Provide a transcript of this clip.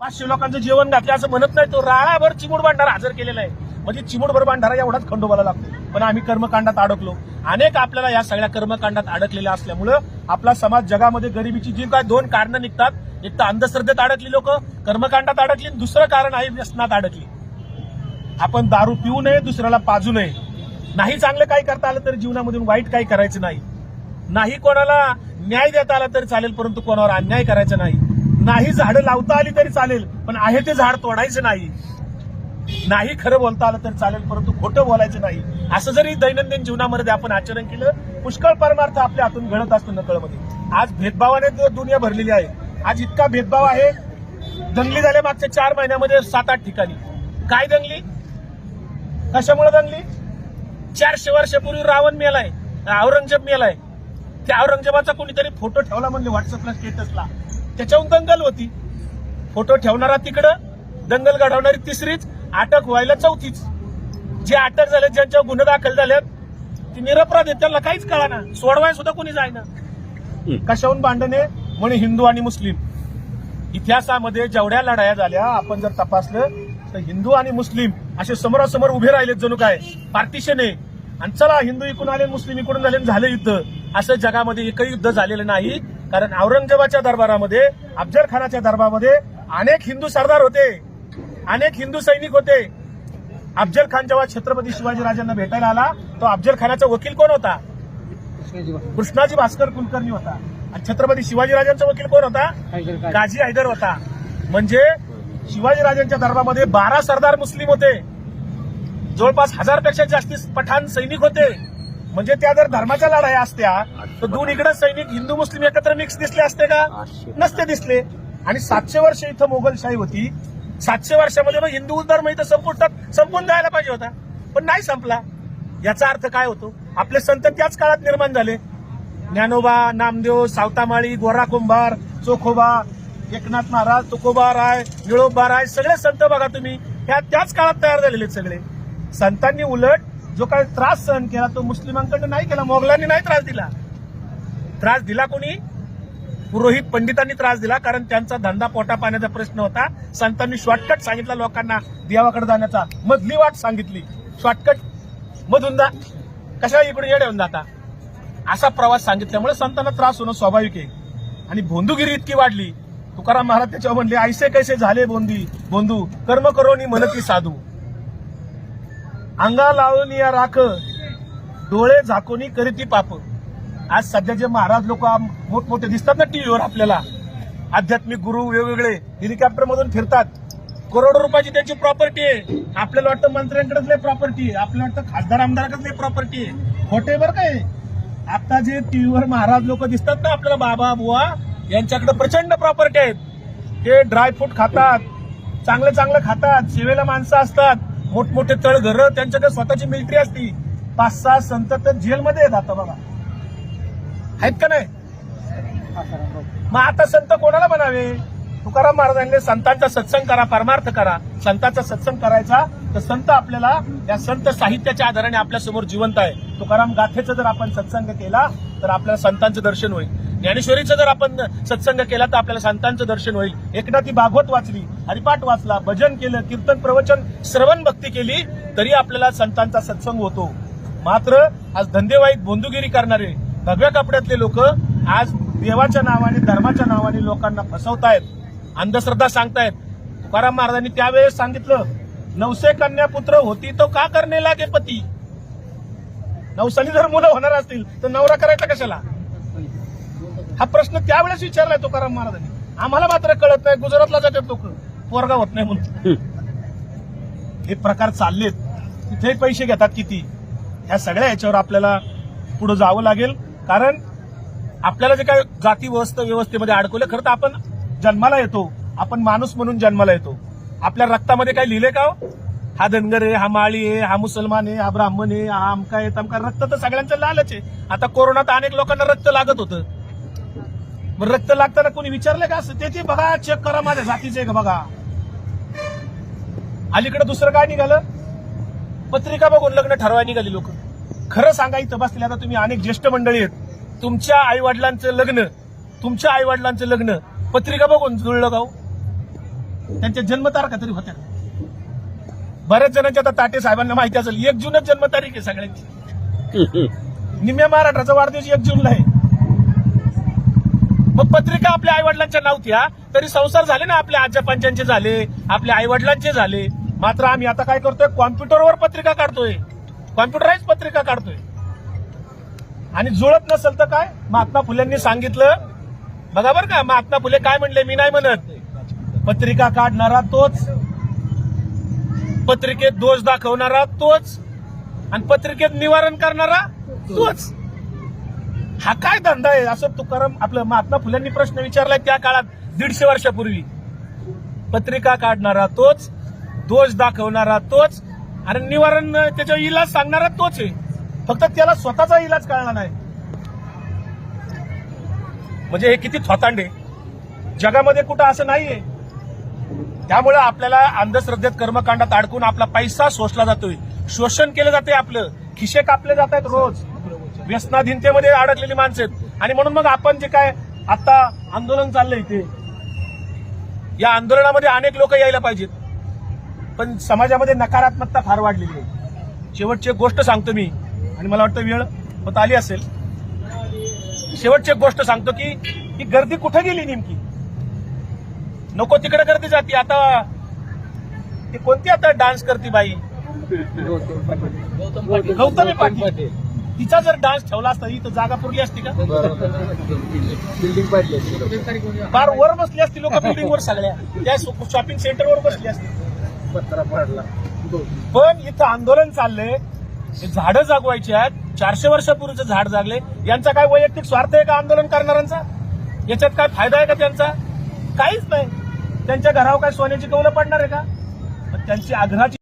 पाचशे लोकांचं जेवण घातलं असं म्हणत नाही तो राळाभर चिमूड भांडारा हजर केलेला आहे. म्हणजे चिमूडभर भांडारा एवढाच खंडोबाला लागतो. पण आम्ही कर्मकांडात अडकलो. अनेक आपल्याला या सगळ्या कर्मकांडात अडकलेल्या असल्यामुळं आपला समाज जगामध्ये गरिबीची जी काय दोन कारणं निघतात. एक तर अंधश्रद्धेत अडकली लोक कर्मकांडात अडकली दुसरं कारण आहे व्यसनात अडकली. आपण दारू पिऊ नये दुसऱ्याला पाजू नये. नाही चांगलं काही करता आलं तर जीवनामधून वाईट काही करायचं नाही. नाही कोणाला न्याय देता आला तरी चालेल परंतु कोणावर अन्याय करायचा नाही. नाही झाडं लावता आली तरी चालेल पण आहे ते झाड तोडायचं नाही. नाही खरं बोलता आलं तरी चालेल परंतु खोटं बोलायचं नाही. असं जरी दैनंदिन जीवनामध्ये आपण आचरण केलं पुष्कळ परमार्थ आपल्या हातून घडत असतो नकळमध्ये. आज भेदभावाने दुनिया भरलेली आहे. आज इतका भेदभाव आहे. दंगली झाल्या मागच्या चार महिन्यामध्ये सात आठ ठिकाणी. काय दंगली? कशामुळे दंगली? चारशे वर्षापूर्वी रावण मेलाय औरंगजेब मेलाय. त्या औरंगजेबाचा कोणीतरी फोटो ठेवला म्हणले व्हॉट्सअपला स्टेटसला त्याच्याहून दंगल होती. फोटो ठेवणारा तिकडं दंगल घडवणारी तिसरीच अटक व्हायला चौथीच. जे अटक झाले ज्यांच्यावर गुन्हे दाखल झालेत ती निरपराध आहेत. त्यांना काहीच कळाना. सोडवाय सुद्धा कोणी जायना. कशाहून भांडणे? म्हणे हिंदू आणि मुस्लिम. इतिहासामध्ये जेवढ्या लढाया झाल्या आपण जर तपासलं तर हिंदू आणि मुस्लिम असे समोरासमोर उभे राहिलेत जणू काय? पार्टिशन. आहे आणि चला हिंदू इकडून आले मुस्लिम इकडून आणि झालं युद्ध असं जगामध्ये एकही युद्ध झालेलं नाही. कारण औरंगजेबाच्या दरबारामध्ये अफजल खानाच्या दरबारामध्ये अनेक हिंदू सरदार होते अनेक हिंदू सैनिक होते. अफजल खान जेव्हा छत्रपती शिवाजीराजांना भेटायला आला तो अफजल खानाचा वकील कोण होता? कृष्णाजी भास्कर कुलकर्णी होता. आणि छत्रपती शिवाजीराजांचा वकील कोण होता? गाजी हैदर होता. म्हणजे शिवाजीराजांच्या दरबारामध्ये बारा सरदार मुस्लिम होते. जवळपास हजारपेक्षा जास्ती पठाण सैनिक होते. म्हणजे त्या जर धर्माच्या लढाया असत्या तर दोन इकडे सैनिक हिंदू मुस्लिम एकत्र मिक्स दिसले असते का? नसते दिसले. आणि सातशे वर्ष इथं मोगलशाही होती. सातशे वर्षामध्ये मग हिंदू धर्म इथं संपुष्टात संपून जायला पाहिजे होता. पण नाही संपला. याचा अर्थ काय होतो? आपले संत त्याच काळात निर्माण झाले. ज्ञानोबा नामदेव सावतामाळी गोरा कुंभार चोखोबा एकनाथ महाराज तुकोबा राय निळोबा राय सगळे संत बघा तुम्ही. ह्या त्याच काळात तयार झालेले सगळे. संतांनी उलट जो काय त्रास सहन केला तो मुस्लिमांकडे नाही केला मोगलांनी नाही त्रास दिला. त्रास दिला कोणी? पुरोहित पंडितांनी त्रास दिला कारण त्यांचा धंदा पोटा पाण्याचा प्रश्न होता. संतांनी शॉर्टकट सांगितला लोकांना देवाकडे जाण्याचा. मधली वाट सांगितली. शॉर्टकट मधून जा. कशा इकडे येड येऊन जाता? असा प्रवास सांगितल्यामुळे संतांना त्रास होणं स्वाभाविक आहे. आणि भोंदूगिरी इतकी वाढली. तुकाराम महाराज त्याच्यावर म्हणले ऐसे कैसे झाले बोंदी? बोंधू कर्म करोनी म्हणती साधू. अंगा लावून या राख डोळे झाकोनी करीती पाप. आज सध्या जे महाराज लोक मोठमोठे दिसतात ना टीव्हीवर आपल्याला आध्यात्मिक गुरु वेगवेगळे हेलिकॉप्टर मधून फिरतात. करोडो रुपयाची त्यांची प्रॉपर्टी आहे. आपल्याला वाटतं मंत्र्यांकडेच नाही प्रॉपर्टी आहे. आपल्याला वाटतं खासदार आमदाराकडेच नाही प्रॉपर्टी आहे. खोटे बरं काय आता जे टीव्हीवर महाराज लोक दिसतात ना आपल्याला बाबा बुवा यांच्याकडे प्रचंड प्रॉपर्टी आहेत. ते ड्रायफ्रूट खातात चांगलं चांगलं खातात सेवेला माणसं असतात. मोठमोठे तळघर त्यांच्याकडे स्वतःची मिलिटरी असती. पाच सहा संत तर जेलमध्ये जातं आता बघा. आहेत का नाही? मग आता संत कोणाला म्हणावे? तुकाराम महाराजांनी संतांचा सत्संग करा परमार्थ करा. संतांचा सत्संग करायचा तर संत आपल्याला या संत साहित्याच्या आधाराने आपल्यासमोर जिवंत आहे तुकाराम गाथेचा जर आपण सत्संग केला तर आपल्याला संतांचं दर्शन होईल. ज्ञानेश्वरीचा जर आपण सत्संग केला तर आपल्याला संतांचं दर्शन होईल. एकनाथी भागवत वाचली हरिपाठ वाचला भजन केलं कीर्तन प्रवचन श्रवण भक्ती केली तरी आपल्याला संतांचा सत्संग होतो. मात्र आज धंदेवाईक बोंदुगिरी करणारे भगव्या कपड्यातले लोक आज देवाच्या नावाने धर्माच्या नावाने लोकांना फसवतायत अंधश्रद्धा सांगतायत. तुकाराम महाराजांनी त्यावेळेस सांगितलं नवसे कन्या पुत्र होती तो का करणे लागे पती? नवसानी जर मुलं होणार असतील तर नवरा करायचा कशाला? हा प्रश्न त्यावेळेस विचारलाय तुकाराम महाराजांनी. आम्हाला मात्र कळत नाही गुजरातला जातात लोक. पोरगा होत नाही म्हणून. हे. प्रकार चाललेत. तिथे पैसे घेतात किती? ह्या सगळ्या याच्यावर आपल्याला पुढे जावं लागेल. कारण आपल्याला जे काय जाती व्यवस्था व्यवस्थेमध्ये अडकवलं खरं तर आपण जन्माला येतो. आपण माणूस म्हणून जन्माला येतो. आपल्या रक्तामध्ये काय लिहिले का हो? हा धनगर आहे हा माळी आहे हा मुसलमान आहे हा ब्राह्मण आहे हा आमका आहे तमका रक्त तर सगळ्यांचं लालच आहे. आता कोरोनात अनेक लोकांना रक्त लागत होतं. मग रक्त लागताना कोणी विचारलं का असं? त्याची बघा चेक करा माझ्या जातीचे का बघा. अलीकडे दुसरं काय निघालं? पत्रिका बघून लग्न ठरवायला निघाली लोक. खरं सांगा इथं बसले आता तुम्ही अनेक ज्येष्ठ मंडळी आहेत. तुमच्या आई वडिलांचं लग्न तुमच्या आई वडिलांचं लग्न पत्रिका बघून जुळलं गाव त्यांच्या जन्मतारखा तरी होत्या. बऱ्याच जणांच्या आता ताटे साहेबांना माहिती असेल एक जूनच जन्मतारीख आहे सगळ्यांची. निम्या महाराष्ट्राचा वाढदिवस एक जूनला आहे. मग पत्रिका आपल्या आईवडिलांच्या नव्हत्या तरी संसार झाले ना आपल्या आजच्या पंचांचे झाले आपल्या आई वडिलांचे झाले. मात्र आम्ही आता काय करतोय? कॉम्प्युटरवर पत्रिका काढतोय. कॉम्प्युटराईज पत्रिका काढतोय. आणि जुळत नसेल तर काय? महात्मा फुलेंनी सांगितलं बघा बरं का महात्मा फुले काय म्हणले? मी नाही म्हणत. पत्रिका काढणारा तोच. पत्रिकेत दोष दाखवणारा तोच. आणि पत्रिकेत निवारण करणारा तोच. हा काय धंदा आहे? असं तुकाराम आपलं महात्मा फुल्यांनी प्रश्न विचारलाय त्या काळात दीडशे वर्षापूर्वी. पत्रिका काढणारा तोच दोष दाखवणारा तोच आणि निवारण त्याचा इलाज सांगणारा तोच आहे. फक्त त्याला स्वतःचा इलाज कळला नाही. म्हणजे हे किती थोतांडे. जगामध्ये कुठं असं नाहीये. त्यामुळे आपल्याला अंधश्रद्धेत कर्मकांडात अडकून आपला पैसा शोषला जातोय. शोषण केलं जाते आपलं. खिशे कापले जात आहेत रोज. व्यसनाधीनतेमध्ये अडकलेली माणसं आहेत. आणि म्हणून मग आपण जे काय आता आंदोलन चाललंय ते या आंदोलनामध्ये अनेक लोक यायला पाहिजेत. पण समाजामध्ये नकारात्मकता फार वाढलेली आहे. शेवटची एक गोष्ट सांगतो मी आणि मला वाटतं वेळ होत आली असेल. शेवटची एक गोष्ट सांगतो की ही गर्दी कुठे गेली नेमकी? नको तिकडे गर्दी जाते. आता ती कोणती आता डान्स करते बाई? गौतमी पाटील. तिचा जर डान्स ठेवला असता ही तर जागा पुरली असती का? बिल्डिंग पाडली फार वर बसली असती लोक बिल्डिंग वर सगळ्या. त्या शॉपिंग सेंटर वर बसली असती. पत्रा पाडला. पण इथं आंदोलन चाललंय. झाडं जागवायची आहेत. चारशे वर्षापूर्वीचं झाड जागले यांचा काय वैयक्तिक स्वार्थ आहे का आंदोलन करणाऱ्यांचा? याच्यात काय फायदा आहे का त्यांचा? काहीच नाही. त्यांच्या घरावर काय सोन्याची कौलं पडणार आहे का? त्यांची आग्रहाची